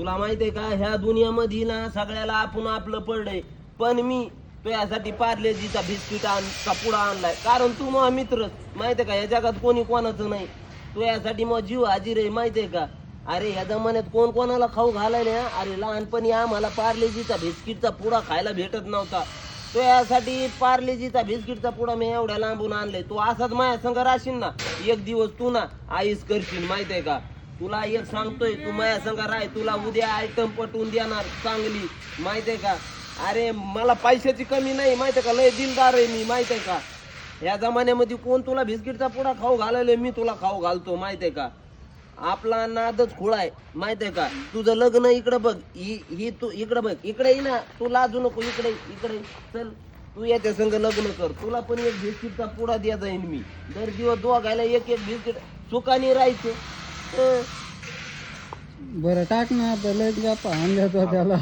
तुला माहितीये का? ह्या दुनियामध्ये ना सगळ्याला आपण आपलं पडलंय. पण मी तुझ्यासाठी पार्लेजीचा बिस्किट आण पुडा आणलाय. कारण तू मग मित्रच माहितीये का? या जगात कोणी कोणाचं नाही. तुझ्यासाठी मग जीव हाजीर आहे माहितीये का? अरे ह्या जमान्यात कोण कोणाला खाऊ घालायला ना? अरे लहानपणी आम्हाला पार्लेजीचा बिस्किटचा पुडा खायला भेटत नव्हता. तो यासाठी पार्लेजीचा बिस्किटचा पुडा मी एवढ्या लांबून आणलाय. तू असाच माझ्या संग राहशील ना? एक दिवस तू ना आईस करशील माहितीये का? तुला एक सांगतोय तू माझ्या संग राय तुला उद्या आयटम पटवून देणार चांगली. माहितीये का? अरे मला पैशाची कमी नाही माहितीये का? लय दिलदार आहे मी माहितीये का? या जमान्यामध्ये कोण तुला बिस्किटचा पुडा खाऊ घालायला मी तुला खाऊ घालतो माहितीये का? आपला नादच खुळा आहे माहितीये का? तुझं लग्न इकडं बघ ही ही तू इकडं बघ इकडे ये ना तू लाजू नको इकडे इकडे चल तू याच्या संग लग्न कर तुला पण एक बिस्किटचा पुडा द्या जाईन मी. दर दिवस दोघायला एक एक बिस्किट सुखाने राहायचे. बरं टाक ना आता लयच गप्पा आणल्या तो त्याला.